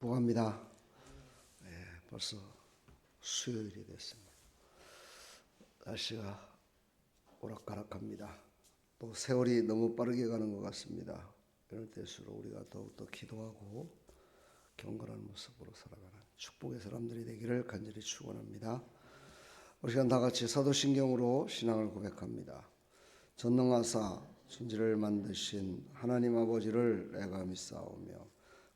부합니다. 예, 벌써 수요일이 됐습니다. 날씨가 오락가락합니다. 또 세월이 너무 빠르게 가는 것 같습니다. 이럴 때일수록 우리가 더욱더 기도하고 경건한 모습으로 살아가는 축복의 사람들이 되기를 간절히 축원합니다. 우리 시간 다 같이 사도신경으로 신앙을 고백합니다. 전능하사 천지를 만드신 하나님 아버지를 내가 믿사오며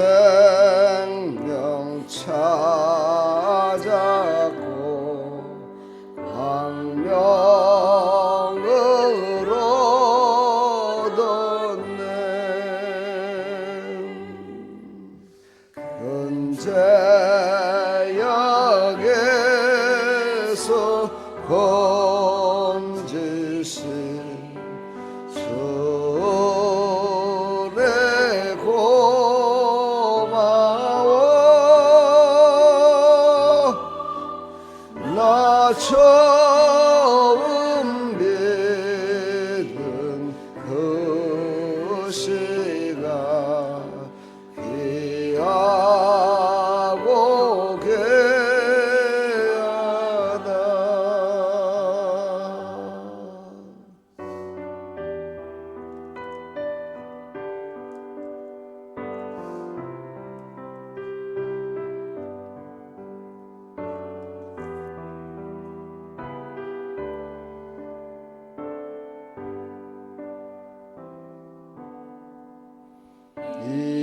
coração. oh.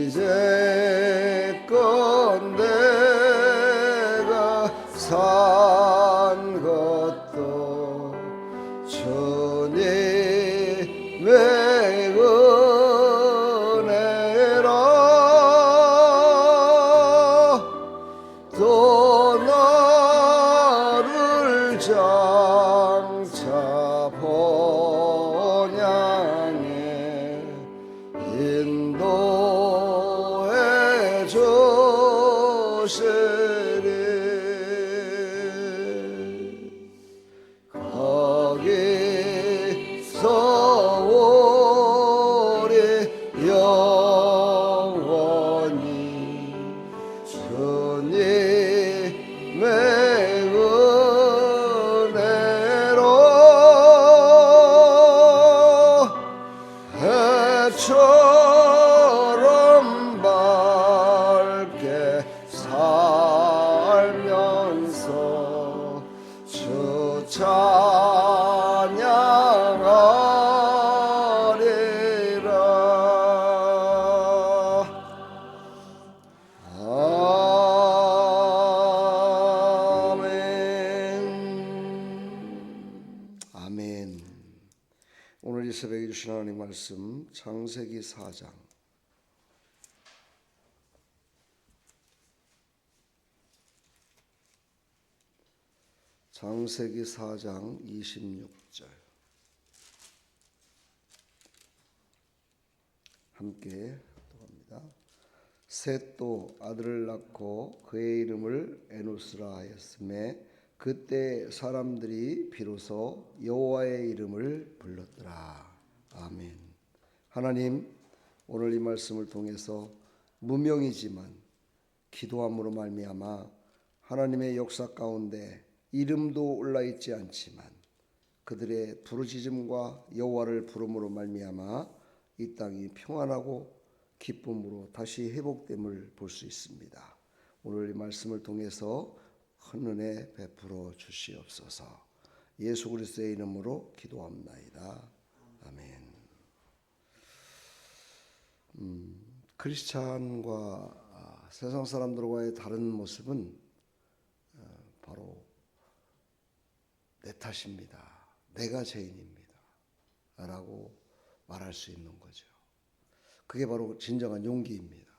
이 주신 하나님 말씀 창세기 4장 창세기 4장 26절 함께 또합니다. 셋도 아들을 낳고 그의 이름을 에노스라 하였음에 그때 사람들이 비로소 여호와의 이름을 불렀더라. 아멘. 하나님 오늘 이 말씀을 통해서 무명이지만 기도함으로 말미암아 하나님의 역사 가운데 이름도 올라 있지 않지만 그들의 부르짖음과 여호와를 부름으로 말미암아 이 땅이 평안하고 기쁨으로 다시 회복됨을 볼 수 있습니다. 오늘 이 말씀을 통해서 큰 은혜 베풀어 주시옵소서. 예수 그리스도의 이름으로 기도합나이다. 아멘. 음, 크리스찬과 아, 세상 사람들과의 다른 모습은 어, 바로 내 탓입니다. 내가 죄인입니다. 라고 말할 수 있는 거죠. 그게 바로 진정한 용기입니다.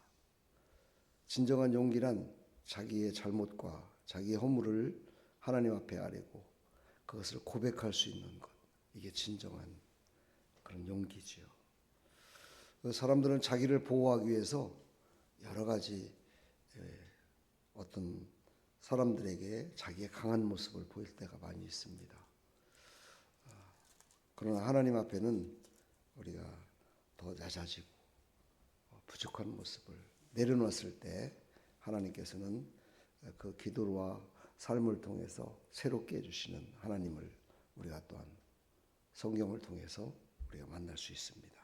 진정한 용기란 자기의 잘못과 자기의 허물을 하나님 앞에 아뢰고 그것을 고백할 수 있는 것. 이게 진정한 그런 용기지요. 그 사람들은 자기를 보호하기 위해서 여러 가지 예, 어떤 사람들에게 자기의 강한 모습을 보일 때가 많이 있습니다. 아, 그러나 하나님 앞에는 우리가 더 낮아지고 어, 부족한 모습을 내려놨을 때 하나님께서는 그 기도와 삶을 통해서 새롭게 해주시는 하나님을 우리가 또한 성경을 통해서 우리가 만날 수 있습니다.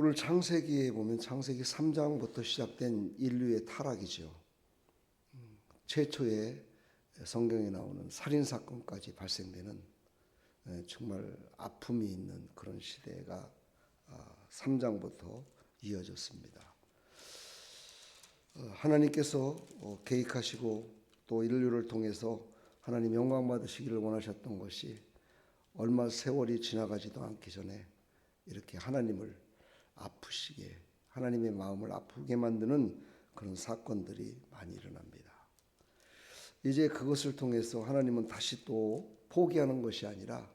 오늘 창세기에 보면 창세기 3장부터 시작된 인류의 타락이죠. 음, 최초의 성경에 나오는 살인 사건까지 발생되는 에, 정말 아픔이 있는 그런 시대가 아, 3장부터 이어졌습니다. 어, 하나님께서 어, 계획하시고 또 인류를 통해서 하나님 영광 받으시기를 원하셨던 것이 얼마 세월이 지나가지도 않기 전에 이렇게 하나님을 아프시게 하나님의 마음을 아프게 만드는 그런 사건들이 많이 일어납니다. 이제 그것을 통해서 하나님은 다시 또 포기하는 것이 아니라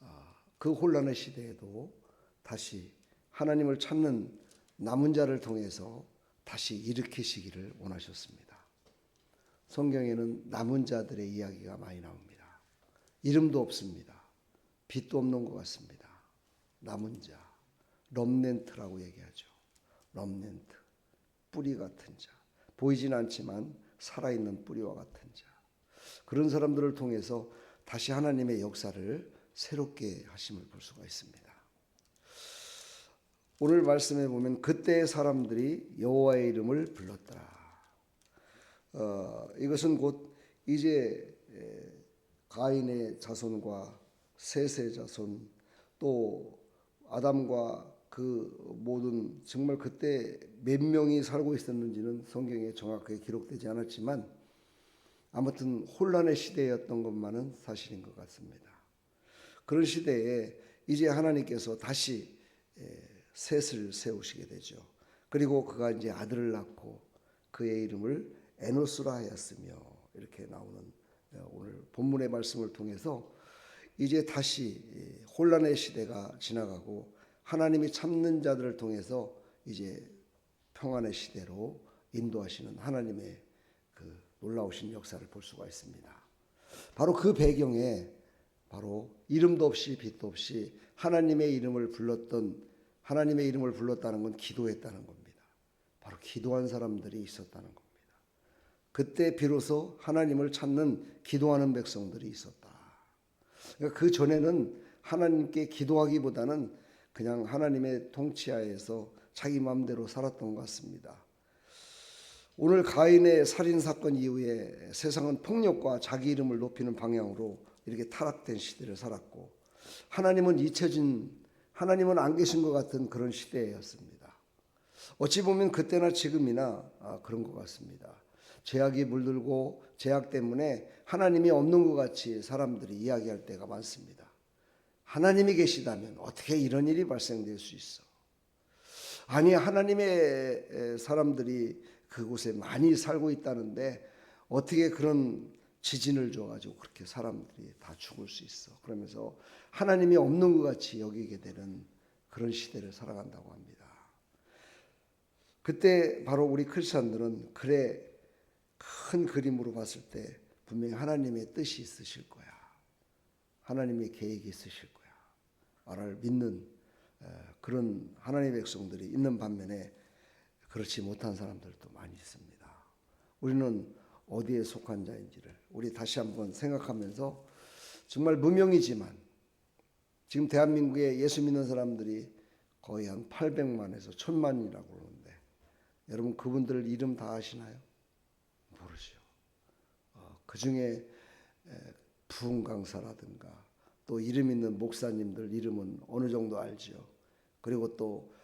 아, 그 혼란의 시대에도 다시 하나님을 찾는 남은 자를 통해서 다시 일으키시기를 원하셨습니다. 성경에는 남은 자들의 이야기가 많이 나옵니다. 이름도 없습니다. 빛도 없는 것 같습니다. 남은 자, 럼넨트라고 얘기하죠. 럼넨트, 뿌리 같은 자. 보이진 않지만 살아있는 뿌리와 같은 자. 그런 사람들을 통해서 다시 하나님의 역사를 새롭게 하심을 볼 수가 있습니다. 오늘 말씀에 보면 그때 사람들이 여호와의 이름을 불렀더라. 어, 이것은 곧 이제 가인의 자손과 셋의 자손 또 아담과 그 모든 정말 그때 몇 명이 살고 있었는지는 성경에 정확하게 기록되지 않았지만 아무튼 혼란의 시대였던 것만은 사실인 것 같습니다. 그런 시대에 이제 하나님께서 다시 셋을 세우시게 되죠. 그리고 그가 이제 아들을 낳고 그의 이름을 에노스라 하였으며 이렇게 나오는 어, 오늘 본문의 말씀을 통해서 이제 다시 혼란의 시대가 지나가고 하나님이 참는 자들을 통해서 이제 평안의 시대로 인도하시는 하나님의 그 놀라우신 역사를 볼 수가 있습니다. 바로 그 배경에 바로 이름도 없이 빛도 없이 하나님의 이름을 불렀던 하나님의 이름을 불렀다는 건 기도했다는 겁니다. 바로 기도한 사람들이 있었다는 겁니다. 그때 비로소 하나님을 찾는 기도하는 백성들이 있었다. 그러니까 그 전에는 하나님께 기도하기보다는 그냥 하나님의 통치하에서 자기 마음대로 살았던 것 같습니다. 오늘 가인의 살인 사건 이후에 세상은 폭력과 자기 이름을 높이는 방향으로 이렇게 타락된 시대를 살았고 하나님은 잊혀진 하나님은 안 계신 것 같은 그런 시대였습니다. 어찌 보면 그때나 지금이나 아, 그런 것 같습니다. 죄악이 물들고 죄악 때문에 하나님이 없는 것 같이 사람들이 이야기할 때가 많습니다. 하나님이 계시다면 어떻게 이런 일이 발생될 수 있어? 아니 하나님의 사람들이 그곳에 많이 살고 있다는데 어떻게 그런 지진을 줘가지고 그렇게 사람들이 다 죽을 수 있어. 그러면서 하나님이 없는 것 같이 여기게 되는 그런 시대를 살아간다고 합니다. 그때 바로 우리 크리스천들은 그래 큰 그림으로 봤을 때 분명히 하나님의 뜻이 있으실 거야. 하나님의 계획이 있으실 거야. 나를 믿는 어, 그런 하나님의 백성들이 있는 반면에 그렇지 못한 사람들도 많이 있습니다. 우리는 어디에 속한 자인지를 우리 다시 한번 생각하면서 정말 무명이지만 지금 대한민국에 예수 믿는 사람들이 거의 한 800만에서 1000만이라고 그러는데 여러분 그분들 이름 다 아시나요? 모르죠. 어, 그 중에 부흥 강사라든가 또 이름 있는 목사님들 이름은 어느 정도 알지요. 그리고 또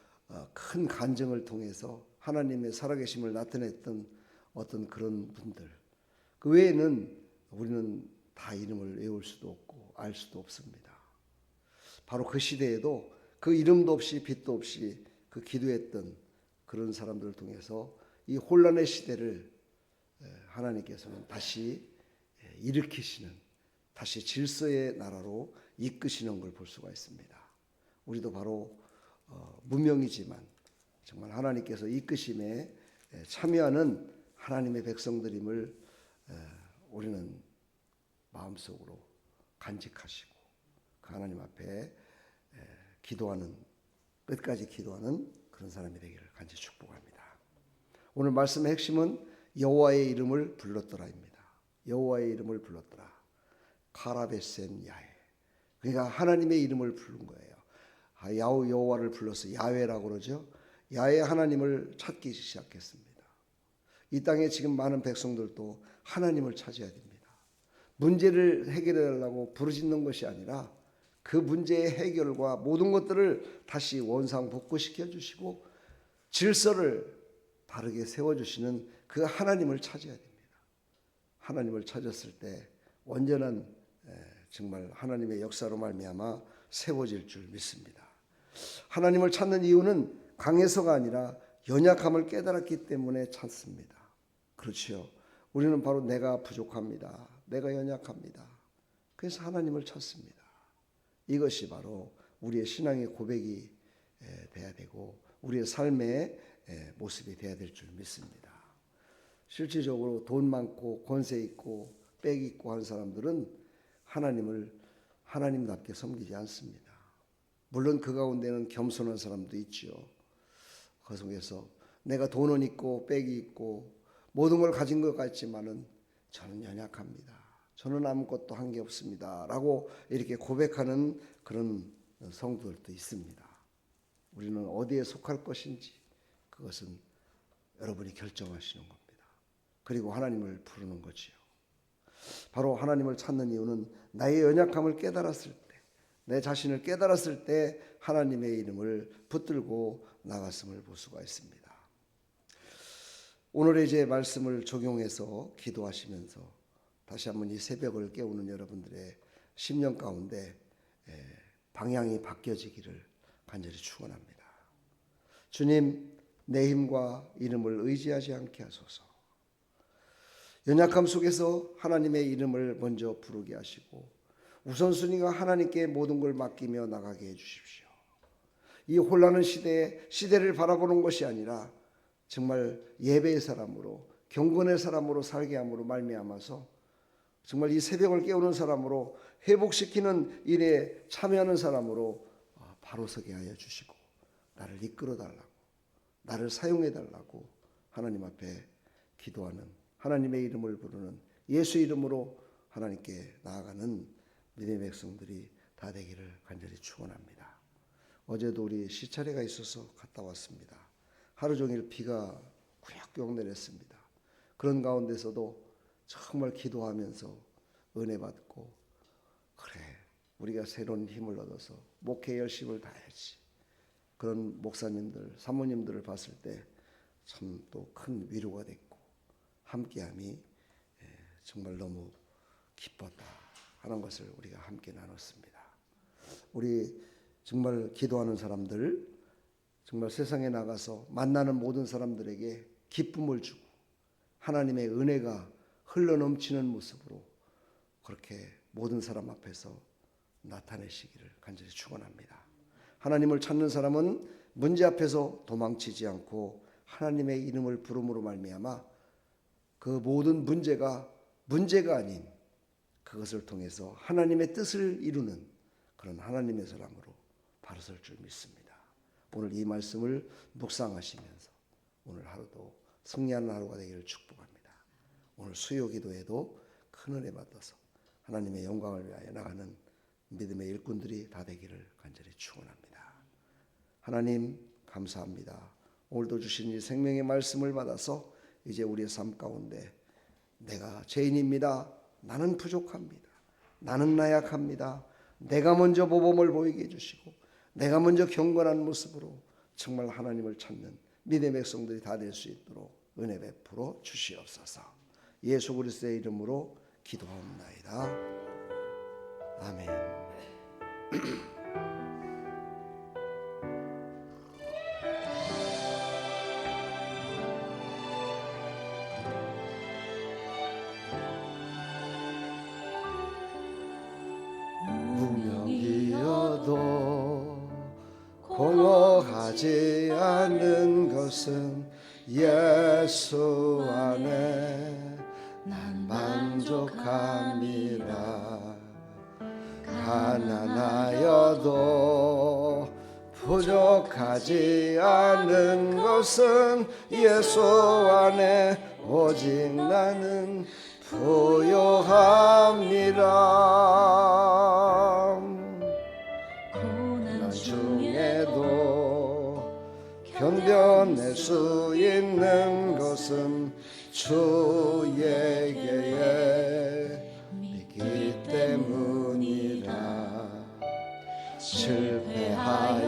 큰 간증을 통해서 하나님의 살아계심을 나타냈던 어떤 그런 분들 그 외에는 우리는 다 이름을 외울 수도 없고 알 수도 없습니다. 바로 그 시대에도 그 이름도 없이 빛도 없이 그 기도했던 그런 사람들을 통해서 이 혼란의 시대를 하나님께서는 다시 일으키시는 다시 질서의 나라로 이끄시는 걸 볼 수가 있습니다. 우리도 바로 어, 무명이지만 정말 하나님께서 이끄심에 참여하는 하나님의 백성들임을 우리는 마음속으로 간직하시고 그 하나님 앞에 기도하는 끝까지 기도하는 그런 사람이 되기를 간절히 축복합니다. 오늘 말씀의 핵심은 여호와의 이름을 불렀더라입니다. 여호와의 이름을 불렀더라. 카라베센 야해. 그러니까 하나님의 이름을 부른 거예요. 아, 야후 여호와를 불러서 야훼라고 그러죠. 야훼 하나님을 찾기 시작했습니다. 이 땅에 지금 많은 백성들도 하나님을 찾아야 됩니다. 문제를 해결해 달라고 부르짖는 것이 아니라 그 문제의 해결과 모든 것들을 다시 원상 복구시켜 주시고 질서를 바르게 세워 주시는 그 하나님을 찾아야 됩니다. 하나님을 찾았을 때 완전한 정말 하나님의 역사로 말미암아 세워질 줄 믿습니다. 하나님을 찾는 이유는 강해서가 아니라 연약함을 깨달았기 때문에 찾습니다. 그렇지요. 우리는 바로 내가 부족합니다. 내가 연약합니다. 그래서 하나님을 찾습니다. 이것이 바로 우리의 신앙의 고백이 돼야 되고 우리의 삶의 모습이 돼야 될 줄 믿습니다. 실질적으로 돈 많고 권세 있고 빽 있고 한 사람들은 하나님을 하나님답게 섬기지 않습니다. 물론 그 가운데는 겸손한 사람도 있지요. 그 속에서 내가 돈은 있고 빽이 있고 모든 걸 가진 것 같지만은 저는 연약합니다. 저는 아무것도 한 게 없습니다. 라고 이렇게 고백하는 그런 성도들도 있습니다. 우리는 어디에 속할 것인지 그것은 여러분이 결정하시는 겁니다. 그리고 하나님을 부르는 거지요. 바로 하나님을 찾는 이유는 나의 연약함을 깨달았을 때, 내 자신을 깨달았을 때 하나님의 이름을 붙들고 나갔음을 볼 수가 있습니다. 오늘의 제 말씀을 적용해서 기도하시면서 다시 한번 이 새벽을 깨우는 여러분들의 심령 가운데 방향이 바뀌어지기를 간절히 축원합니다. 주님, 내 힘과 이름을 의지하지 않게 하소서. 연약함 속에서 하나님의 이름을 먼저 부르게 하시고 우선순위가 하나님께 모든 걸 맡기며 나가게 해 주십시오. 이 혼란한 시대에 시대를 바라보는 것이 아니라 정말 예배의 사람으로 경건의 사람으로 살게 함으로 말미암아서 정말 이 새벽을 깨우는 사람으로 회복시키는 일에 참여하는 사람으로 아, 바로 서게 하여 주시고 나를 이끌어 달라고 나를 사용해 달라고 하나님 앞에 기도하는 하나님의 이름을 부르는 예수 이름으로 하나님께 나아가는 믿음의 백성들이 다 되기를 간절히 축원합니다. 어제도 우리 시차례가 있어서 갔다 왔습니다. 하루 종일 비가 꾸역꾸역 내렸습니다. 그런 가운데서도 정말 기도하면서 은혜 받고 그래 우리가 새로운 힘을 얻어서 목회 열심을 다해야지 그런 목사님들 사모님들을 봤을 때 참 또 큰 위로가 됐고 함께함이 예, 정말 너무 기뻤다 하는 것을 우리가 함께 나눴습니다. 우리 정말 기도하는 사람들 정말 세상에 나가서 만나는 모든 사람들에게 기쁨을 주고 하나님의 은혜가 흘러 넘치는 모습으로 그렇게 모든 사람 앞에서 나타내시기를 간절히 축원합니다. 하나님을 찾는 사람은 문제 앞에서 도망치지 않고 하나님의 이름을 부름으로 말미암아 그 모든 문제가 문제가 아닌 그것을 통해서 하나님의 뜻을 이루는 그런 하나님의 사람으로 바로 설줄 믿습니다. 오늘 이 말씀을 묵상하시면서 오늘 하루도 승리하는 하루가 되기를 축복합니다. 오늘 수요 기도에도 큰 은혜 받아서 하나님의 영광을 위하여 나가는 믿음의 일꾼들이 다 되기를 간절히 축원합니다. 하나님 감사합니다. 오늘도 주신 이 생명의 말씀을 받아서 이제 우리의 삶 가운데 내가 죄인입니다. 나는 부족합니다. 나는 나약합니다. 내가 먼저 모범을 보이게 해주시고 내가 먼저 경건한 모습으로 정말 하나님을 찾는 믿음의 백성들이 다 될 수 있도록 은혜 베풀어 주시옵소서. 예수 그리스도의 이름으로 기도하옵나이다. 아멘. 않는 것은 예수 안에 난 만족함이라 가난하여도 부족하지 않은 것은 예수 안에 오직 나는 부요합니다. 견뎌낼 수 있는 것은 주에게 있기 때문이라 실패하여도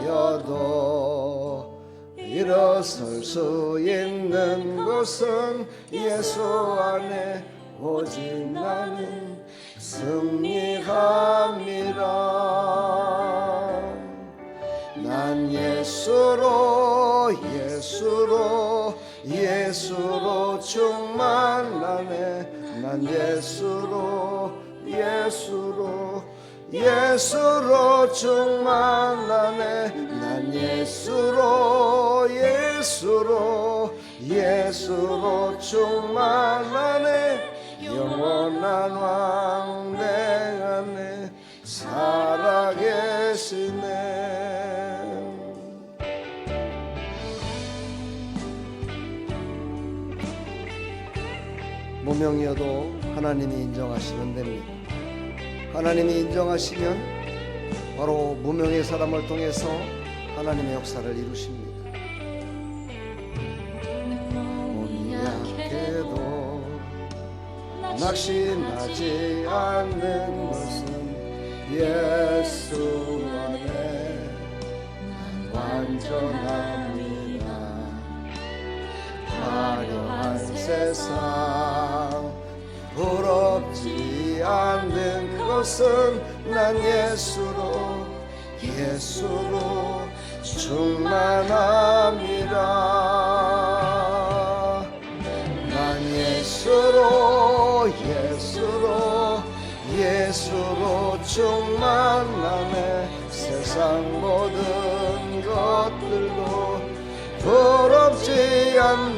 일어설 수 있는 것은 예수 안에 오직 나는 승리합니다. 난 예수로 예수로 예수로 충만하네. 난 예수로 예수로 예수로 충만하네. 난 예수로 예수로 예수로 충만하네. 영원한 왕 내 안에 살아계시네 무명이어도 하나님이 인정하시면 됩니다. 하나님이 인정하시면 바로 무명의 사람을 통해서 하나님의 역사를 이루십니다. 몸이 약해도 낙심하지 않는 것은 예수 안에 완전합니다. 화려한 세상 부럽지 않는 것은 난 예수로 예수로 충만합니다. 난 예수로 예수로 예수로 충만하네 세상 모든 것들도 부럽지 않네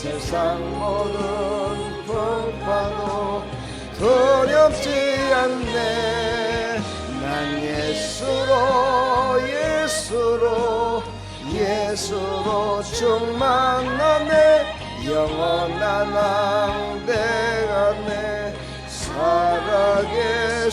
세상 모든 풍파도 두렵지 않네. 난 예수로 예수로 예수로 충만하네. 영원한 왕대 안에 살아계